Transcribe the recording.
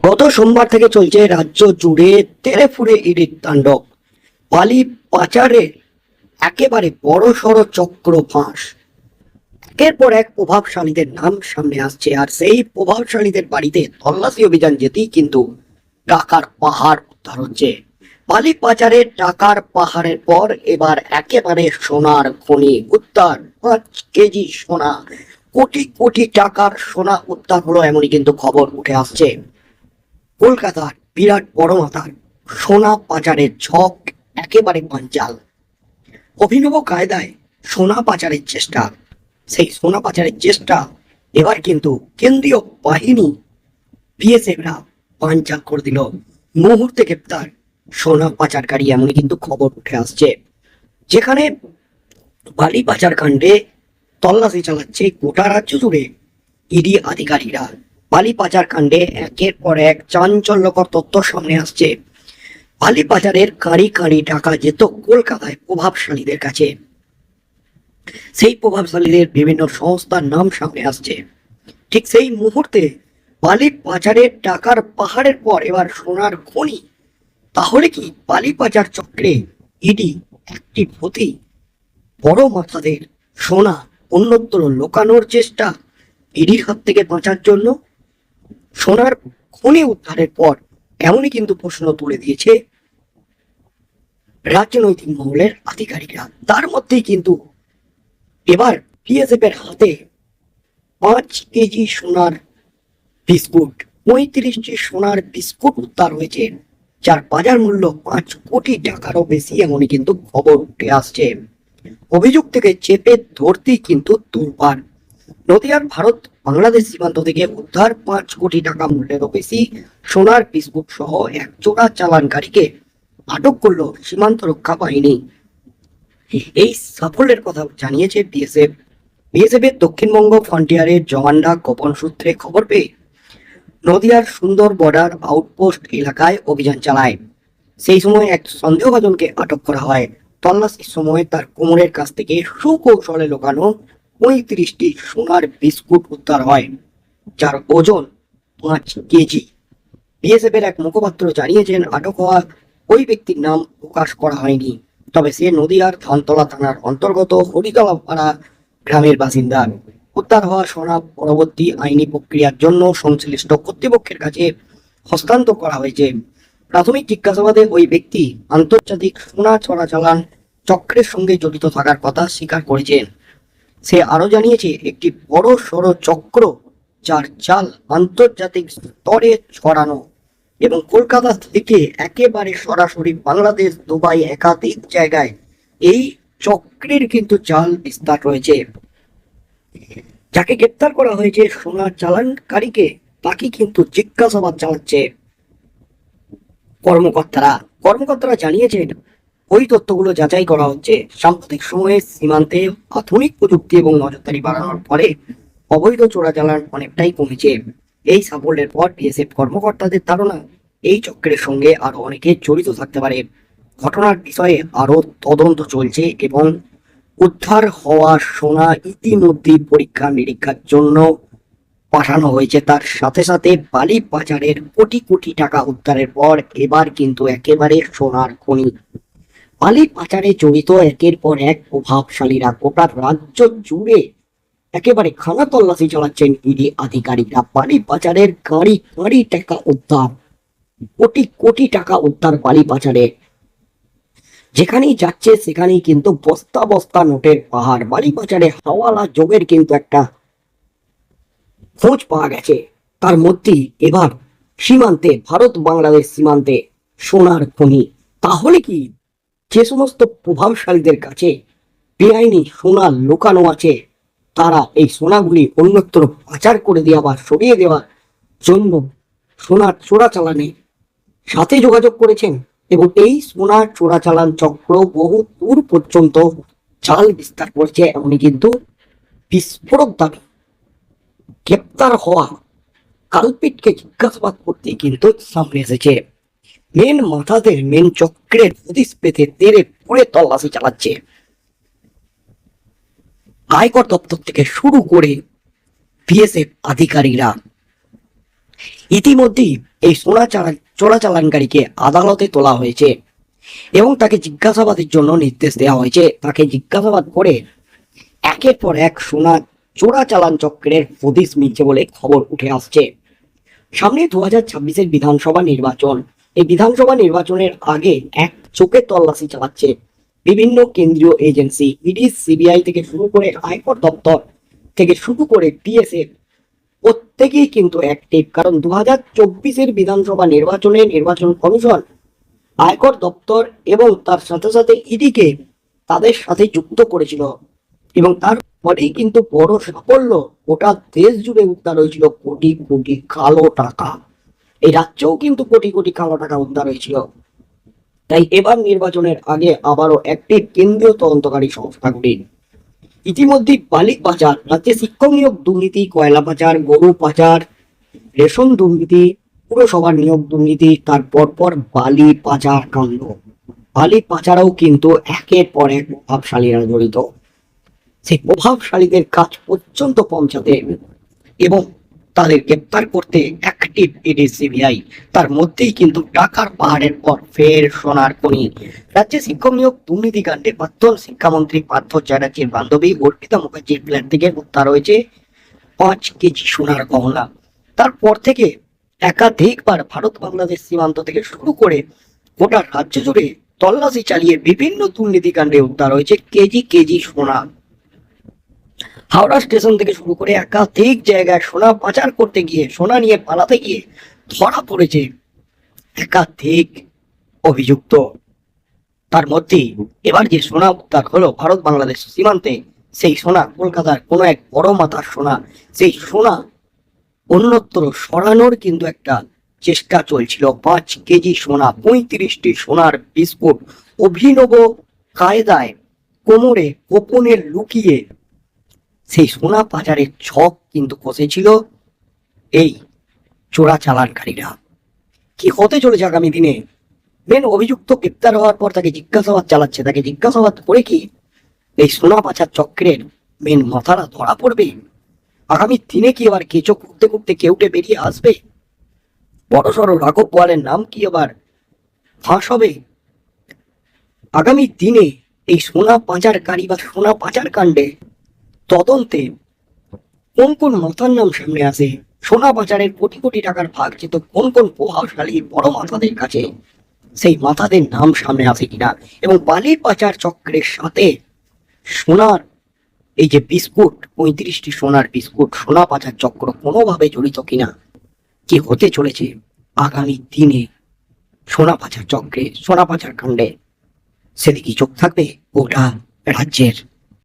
গত সোমবার থেকে চলছে রাজ্য জুড়ে তেরে ফুড়ে ইডির তাণ্ডব। বালি পাচারে একেবারে বড় সড় চক্র ফাঁস। একের পর এক প্রভাবশালীদের নাম সামনে আসছে, আর সেই প্রভাবশালীদের বাড়িতে তল্লাশি অভিযান যেতেই কিন্তু টাকার পাহাড় উদ্ধার হচ্ছে। বালি পাচারের টাকার পাহাড়ের পর এবার একেবারে সোনার খনি উদ্ধার। পাঁচ কেজি সোনা, কোটি কোটি টাকার সোনা উদ্ধার হলো এমনই কিন্তু খবর উঠে আসছে। কলকাতার বিরাট বড় মাথার সোনা পাচারের ছক একেবারে পাঞ্চাল অভিনব কায়দায় সোনা পাচারের চেষ্টা। সেই সোনা পাচারের চেষ্টা এবার কিন্তু কেন্দ্রীয় বাহিনী বিএসএফরা পাঞ্চাল করে দিল। মুহূর্তে গ্রেপ্তার সোনা পাচারকারী এমনই কিন্তু খবর উঠে আসছে। যেখানে বালি পাচার কাণ্ডে তল্লাশি চালাচ্ছে গোটা রাজ্য জুড়ে ইডি আধিকারিকরা। বালি পাচার কাণ্ডে একের পর এক চাঞ্চল্যকর তথ্য সামনে আসছে। বালি পাচারের কাঁড়ি কাঁড়ি টাকা যেত কলকাতায় প্রভাবশালীদের কাছে। সেই প্রভাবশালীদের বিভিন্ন সংস্থার নাম সামনে আসছে। ঠিক সেই মুহূর্তে বালি পাচারের টাকার পাহাড়ের পর এবার সোনার খনি। তাহলে কি বালি পাচার চক্রে ইডি একটি প্রতি বড় মাথাদের সোনা অন্যত্র লোকানোর চেষ্টা ইডির হাত থেকে বাঁচার জন্য সোনার খনি উদ্ধারের পর এমনই কিন্তু প্রশ্ন তুলে দিয়েছে রাজনৈতিক মহলের আধিকারিকরা। তার মধ্যেই কিন্তু এবার বিএসএফ এর হাতে পাঁচ কেজি সোনার বিস্কুট পঁয়ত্রিশটি সোনার বিস্কুট উদ্ধার হয়েছে, যার বাজার মূল্য পাঁচ কোটি টাকারও বেশি এমনই কিন্তু খবর উঠে আসছে। অভিযোগ থেকে চেপে ধরতেই কিন্তু তোলপাড় নদিয়ার ভারত বাংলাদেশ সীমান্ত থেকে উদ্ধার পাঁচ কোটি টাকা মূল্যেরও বেশি সোনার বিস্কুট সহ এক চোরা চালানকারীকে আটক করল সীমান্ত রক্ষা বাহিনী। এই সাফল্যের কথা জানিয়েছে বিএসএফ। বিএসএফ এর দক্ষিণবঙ্গ ফ্রন্টিয়ারের জওয়ানরা গোপন সূত্রে খবর পেয়ে নদিয়ার সুন্দর বর্ডার আউটপোস্ট এলাকায় অভিযান চালায়। সেই সময় এক সন্দেহভাজনকে আটক করা হয়। তল্লাশির সময় তার কোমরের কাছ থেকে সুকৌশলে লোকানো পঁয়ত্রিশটি সোনার বিস্কুট উদ্ধার হয়, যার ওজন পাঁচ কেজি। বিএসএফ এর এক মুখপাত্র জানিয়েছেন, আটক হওয়া ওই ব্যক্তির নাম প্রকাশ করা হয়নি। তবে সে নদীয়ার ধানতলা থানার অন্তর্গত হরিতলাপাড়া গ্রামের বাসিন্দা। উদ্ধার হওয়া সোনা পরবর্তী আইনি প্রক্রিয়ার জন্য সংশ্লিষ্ট কর্তৃপক্ষের কাছে হস্তান্তর করা হয়েছে। প্রাথমিক জিজ্ঞাসাবাদে ওই ব্যক্তি আন্তর্জাতিক সোনা চোরাচালান চক্রের সঙ্গে জড়িত থাকার কথা স্বীকার করেছেন। সে আরও জানিয়েছে, একটি বড় সড় চক্র যার চাল আন্তর্জাতিক স্তরে ছড়ানো এবং কলকাতা থেকে একেবারে সরাসরি বাংলাদেশ, দুবাই একাধিক জায়গায় এই চক্রের কিন্তু চাল বিস্তার রয়েছে। যাকে গ্রেপ্তার করা হয়েছে সোনা চালানকারীকে, তাকে কিন্তু জিজ্ঞাসাবাদ চালাচ্ছে কর্মকর্তারা। কর্মকর্তারা জানিয়েছেন ওই তথ্যগুলো যাচাই করা হচ্ছে সাম্প্রতিক সময়ে সীমান্তে আধুনিক প্রযুক্তি এবং নজরদারি বাড়ানোর ফলে অবৈধ চোরাচালান অনেকটাই কমেছে। এই সাফল্যের পর বিএসএফ কর্মকর্তাদের ধারণা, এই চক্রের সঙ্গে আরও অনেকে জড়িত থাকতে পারে। ঘটনার বিষয়ে আরও তদন্ত চলছে এবং উদ্ধার হওয়া সোনা ইতিমধ্যে পরীক্ষা নিরীক্ষার জন্য পাঠানো হয়েছে। তার সাথে সাথে বালি পাচারের কোটি কোটি টাকা উদ্ধারের পর এবার কিন্তু একেবারে সোনার খনি। বালি পাচারে জড়িত একের পর এক প্রভাবশালীরা গোটা রাজ্য জুড়ে একেবারে খানা তল্লাশি চালাচ্ছেন ইডি আধিকারিকরা। বালি পাচারের গাড়ি গাড়ি টাকা উদ্ধার, কোটি কোটি টাকা উদ্ধার বালি পাচারে যেখানেই যাচ্ছে, সেখানেই কিন্তু বস্তা বস্তা নোটের পাহাড়। বালি পাচারে হাওয়ালা যোগের কিন্তু একটা খোঁজ পাওয়া গেছে। তার মধ্যেই এবার সীমান্তে ভারত বাংলাদেশ সীমান্তে সোনার খনি। তাহলে কি যে সমস্ত প্রভাবশালীদের কাছে বেআইনি সোনা লুকানো আছে, তারা এই সোনাগুলি অন্যত্র পাচার করে দেওয়া বা সরিয়ে দেওয়ার জন্য সোনার চোরাচালানে সাথে যোগাযোগ করেছেন এবং এই সোনার চোরাচালান চক্র বহু দূর পর্যন্ত চাল বিস্তার করছে এমনই কিন্তু বিস্ফোরক দাবি। গ্রেপ্তার হওয়া কালপিটকে জিজ্ঞাসাবাদ করতে কিন্তু সামনে এসেছে। মেন মাথাদের মেন চক্রের হদিস পেতে তেরে পুরে তল্লাশি চালাচ্ছে। আয়কর দপ্তর থেকে শুরু করে বিএসএফ আধিকারিকরা। ইতিমধ্যেই এই সোনা চালা চোরাচালানকারীকে আদালতে তোলা হয়েছে এবং তাকে জিজ্ঞাসাবাদের জন্য নির্দেশ দেওয়া হয়েছে। তাকে জিজ্ঞাসাবাদ করে একের পর এক সোনা চোরাচালান চক্রের হদিস মিলছে বলে খবর উঠে আসছে। সামনে দু হাজার ছাব্বিশের বিধানসভা নির্বাচন এই বিধানসভা নির্বাচনের আগে এক চোখে তল্লাশি চালাচ্ছে বিভিন্ন কেন্দ্রীয় এজেন্সি, ইডি, সিবিআই থেকে শুরু করে আয়কর দপ্তর থেকে শুরু করে পিএসএফ প্রত্যেকেই কিন্তু অ্যাক্টিভ কারণ দু হাজার চব্বিশের বিধানসভা নির্বাচনে নির্বাচন কমিশন আয়কর দপ্তর এবং তার সাথে সাথে ইডিকে তাদের সাথে যুক্ত করেছিল। এবং তারপরেই কিন্তু বড় সাফল্য গোটা দেশ জুড়ে উদ্ধার হয়েছিল কোটি কোটি কালো টাকা। এই রাজ্যেও কিন্তু কোটি কোটি কালো টাকা উদ্ধার হয়েছিল। তাই এবার নির্বাচনের আগে আবারও একটি কেন্দ্রীয় তদন্তকারী সংস্থাগুলি ইতিমধ্যে বালি পাচার রাজ্যে শিক্ষক নিয়োগ দুর্নীতি, কয়লা পাচার গরু পাচার রেশন দুর্নীতি পুরসভার নিয়োগ দুর্নীতি তারপর পর বালি পাচার কাণ্ড। বালি পাচারও কিন্তু একের পর এক প্রভাবশালীরা জড়িত। সেই প্রভাবশালীদের কাজ পর্যন্ত পৌঁছাতে এবং তাদের গ্রেপ্তার করতে অ্যাক্টিভ ইডি সিবিআই তার মধ্যেই কিন্তু টাকার পাহাড়ের পর ফের সোনার খনি। রাজ্যে শিক্ষক নিয়োগ দুর্নীতিকাণ্ডে প্রাক্তন শিক্ষামন্ত্রী পার্থ চ্যাটার্জির বান্ধবী অর্পিতা মুখার্জির প্ল্যান থেকে উদ্ধার হয়েছে পাঁচ কেজি সোনার গহনা। তারপর থেকে একাধিকবার ভারত বাংলাদেশ সীমান্ত থেকে শুরু করে গোটা রাজ্য জুড়ে তল্লাশি চালিয়ে বিভিন্ন দুর্নীতিকাণ্ডে উদ্ধার হয়েছে কেজি কেজি সোনা। হাওড়া স্টেশন থেকে শুরু করে একাধিক জায়গায় সোনা পাচার করতে গিয়ে, সোনা নিয়ে পালাতে গিয়ে ধরা পড়েছে একাধিক অভিযুক্ত। তার মধ্যেই এবার যে সোনা উদ্ধার হলো ভারত বাংলাদেশ সীমান্তে, সেই সোনা কলকাতার কোনো এক বড় মাথার সোনা, সেই সোনা অন্যত্র সরানোর কিন্তু একটা চেষ্টা চলছিল। পাঁচ কেজি সোনা, পঁয়ত্রিশটি সোনার বিস্কুট, অভিনব কায়দায় কোমরে গোপনে লুকিয়ে সেই সোনা পাচারের ছক কিন্তু কষেছিল এই চোরা চালানকারীরা। কি হতে চলেছে আগামী দিনে? মেন অভিযুক্ত গ্রেপ্তার হওয়ার পর তাকে জিজ্ঞাসাবাদ চালাচ্ছে। তাকে জিজ্ঞাসাবাদ করে কি এই সোনা পাচার চক্রের মেন মাথারা ধরা পড়বে? আগামী দিনে কি আবার কেঁচো করতে করতে কেউটে বেরিয়ে আসবে? বড় সড়ো রাঘব বোয়ালের নাম কি আবার ফাঁস হবে? আগামী দিনে এই সোনা পাচারকারী বা সোনা পাচার কাণ্ডে তদন্তে কোন কোন মাথার নাম সামনে আসে? সোনা পাচারের কোটি কোটি টাকার ভাগ যেত কোন কোন প্রভাবশালী বড় মাথাদের কাছে? সেই মাথাদের নাম সামনে আসে কিনা? এবং বালির পাচার চক্রের সাথে সোনার, এই যে বিস্কুট, পঁয়ত্রিশটি সোনার বিস্কুট, সোনা পাচার চক্র কোনোভাবে জড়িত কিনা? কি হতে চলেছে আগামী দিনে সোনা পাচার চক্রে, সোনা পাচার কাণ্ডে? সেদিকে চোখ থাকবে গোটা রাজ্যের